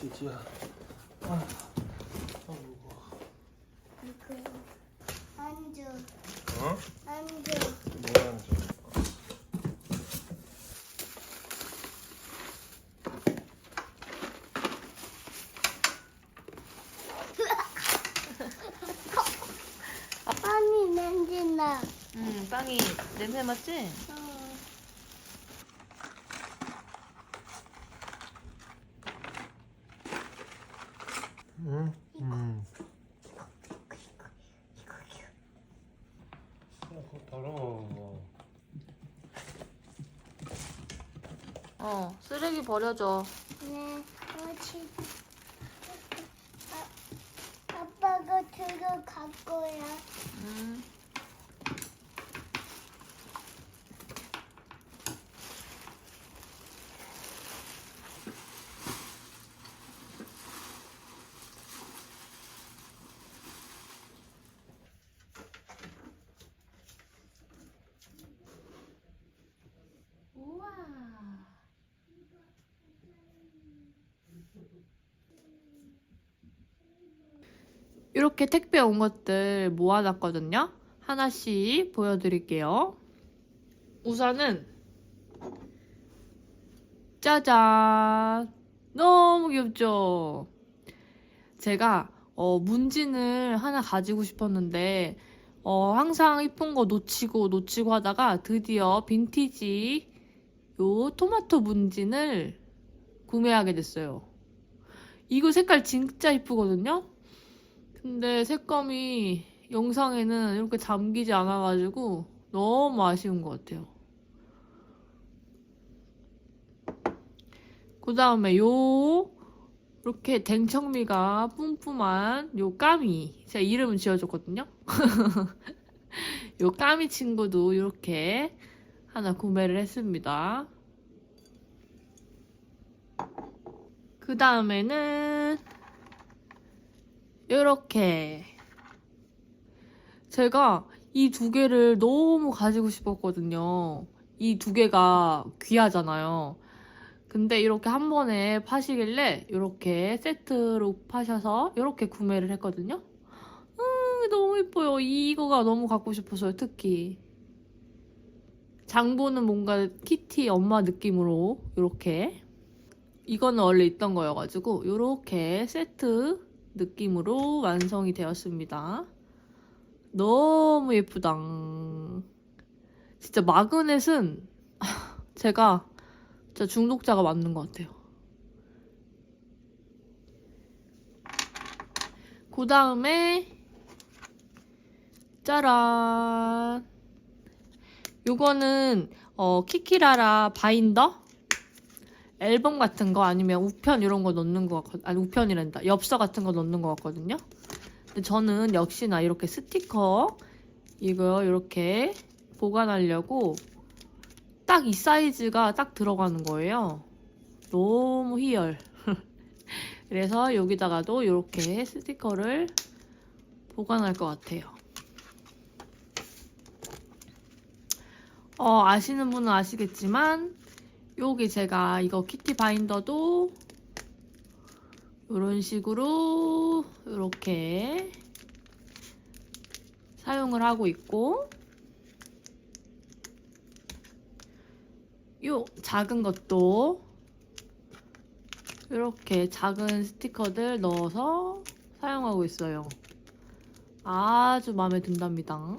지지야. 아, 아이고. 이거 앉아 어? 앉아 뭐 하는지. 아니 냄새나 음, 빵이 냄새 맡지? 어. 응? 음. 어, 더러워. 어, 쓰레기 버려줘. 네 어치 아, 아빠가 들어갈 거야 음. 이렇게 택배 온 것들 모아놨거든요. 하나씩 보여드릴게요. 우선은 짜잔! 너무 귀엽죠? 제가 어, 문진을 하나 가지고 싶었는데 어, 항상 이쁜 거 놓치고 놓치고 하다가 드디어 빈티지 요 토마토 문진을 구매하게 됐어요. 이거 색깔 진짜 이쁘거든요? 근데 색감이 영상에는 이렇게 잠기지 않아가지고 너무 아쉬운 것 같아요. 그 다음에 요 이렇게 댕청미가 뿜뿜한 요 까미 제가 이름은 지어줬거든요. 요 까미 친구도 이렇게 하나 구매를 했습니다. 그 다음에는 이렇게 제가 이 두 개를 너무 가지고 싶었거든요. 이 두 개가 귀하잖아요. 근데 이렇게 한 번에 파시길래 이렇게 세트로 파셔서 이렇게 구매를 했거든요. 음, 너무 예뻐요. 이거가 너무 갖고 싶어서요, 특히. 장보는 뭔가 키티 엄마 느낌으로 이렇게. 이거는 원래 있던 거여가지고 이렇게 세트 느낌으로 완성이 되었습니다. 너무 예쁘다. 진짜 마그넷은 제가 진짜 중독자가 맞는 것 같아요. 그 다음에 짜란 요거는 어, 키키라라 바인더 앨범 같은 거 아니면 우편 이런 거 넣는 거 같, 아니 우편이란다 엽서 같은 거 넣는 거 같거든요. 근데 저는 역시나 이렇게 스티커 이거 이렇게 보관하려고 딱 이 사이즈가 딱 들어가는 거예요. 너무 희열. 그래서 여기다가도 이렇게 스티커를 보관할 것 같아요. 어, 아시는 분은 아시겠지만 여기 제가 이거 키티 바인더도 이런 식으로 이렇게 사용을 하고 있고 요 작은 것도 이렇게 작은 스티커들 넣어서 사용하고 있어요. 아주 마음에 든답니다.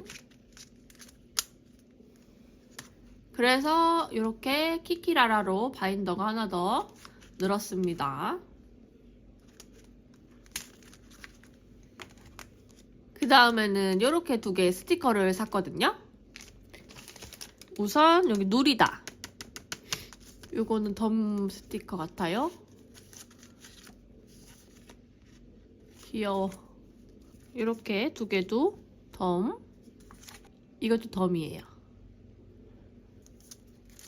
그래서 이렇게 키키라라로 바인더가 하나 더 늘었습니다. 그 다음에는 이렇게 두 개의 스티커를 샀거든요. 우선 여기 누리다. 이거는 덤 스티커 같아요. 귀여워. 이렇게 두 개도 덤. 이것도 덤이에요.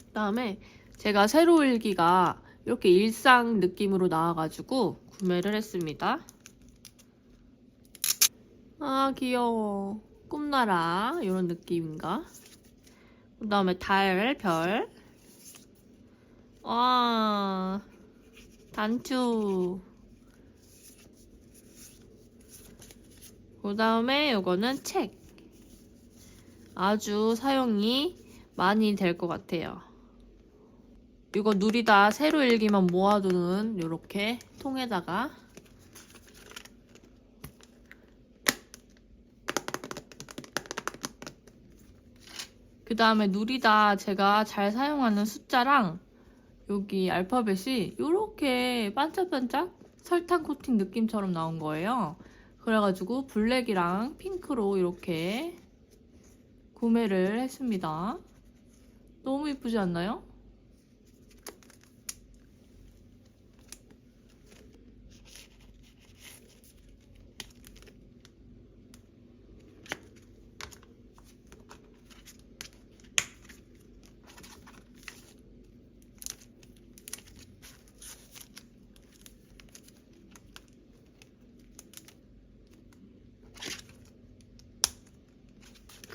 그 다음에 제가 새로 일기가 이렇게 일상 느낌으로 나와가지고 구매를 했습니다. 아 귀여워. 꿈나라 이런 느낌인가? 그 다음에 달, 별. 와 단추. 그 다음에 이거는 책. 아주 사용이 많이 될 것 같아요. 이거 누리다 세로 일기만 모아두는 요렇게 통에다가 그 다음에 누리다 제가 잘 사용하는 숫자랑 여기 알파벳이 이렇게 반짝반짝 설탕 코팅 느낌처럼 나온 거예요. 그래가지고 블랙이랑 핑크로 이렇게 구매를 했습니다. 너무 이쁘지 않나요?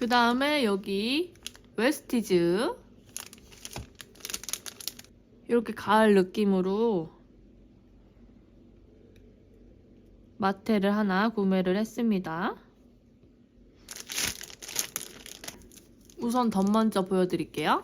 그 다음에 여기 웨스티즈 이렇게 가을 느낌으로 마테를 하나 구매를 했습니다. 우선 덧 먼저 보여드릴게요.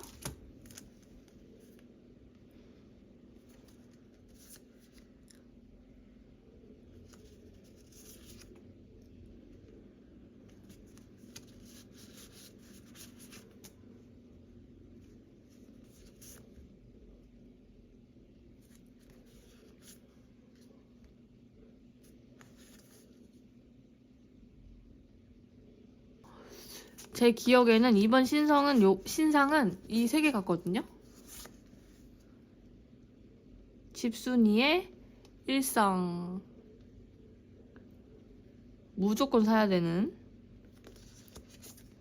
제 기억에는 이번 신성은 요 신상은 이 세 개 같거든요. 집순이의 일상 무조건 사야 되는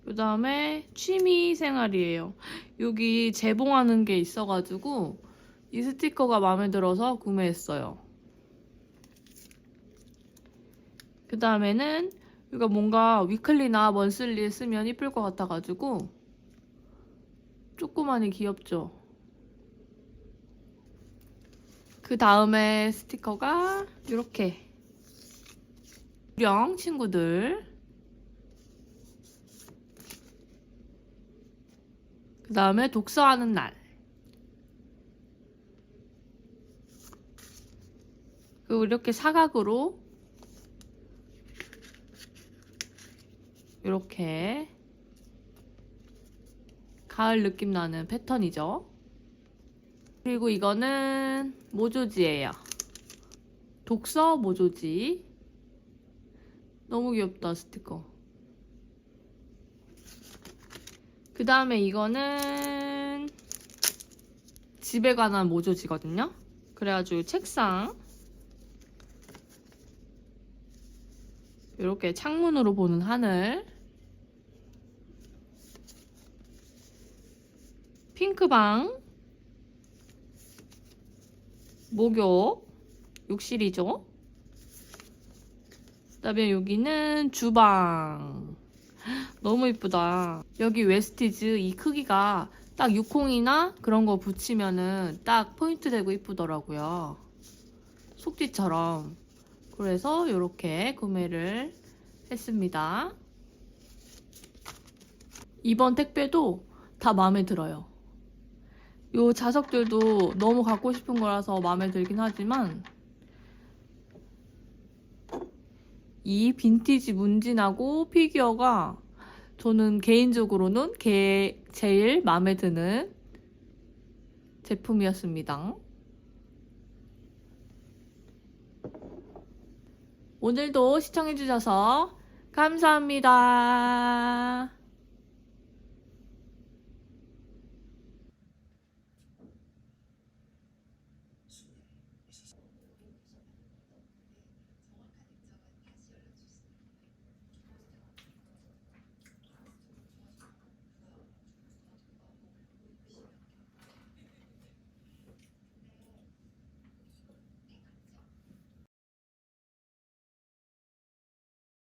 그 다음에 취미 생활이에요. 여기 재봉하는 게 있어가지고 이 스티커가 마음에 들어서 구매했어요. 그 다음에는 이거 뭔가 위클리나 먼슬리에 쓰면 이쁠 것 같아가지고 조그마니 귀엽죠? 그 다음에 스티커가 이렇게. 유령 친구들. 그 다음에 독서하는 날. 그리고 이렇게 사각으로 이렇게 가을 느낌 나는 패턴이죠. 그리고 이거는 모조지예요. 독서 모조지. 너무 귀엽다 스티커. 그 다음에 이거는 집에 관한 모조지거든요. 그래가지고 책상 이렇게 창문으로 보는 하늘. 핑크방. 목욕. 욕실이죠. 그 다음에 여기는 주방. 너무 이쁘다. 여기 웨스티즈 이 크기가 딱 6홍이나 그런 거 붙이면은 딱 포인트 되고 이쁘더라고요. 속지처럼 그래서 이렇게 구매를 했습니다. 이번 택배도 다 마음에 들어요. 요 자석들도 너무 갖고 싶은 거라서 마음에 들긴 하지만 이 빈티지 문진하고 피규어가 저는 개인적으로는 개, 제일 마음에 드는 제품이었습니다. 오늘도 시청해주셔서 감사합니다.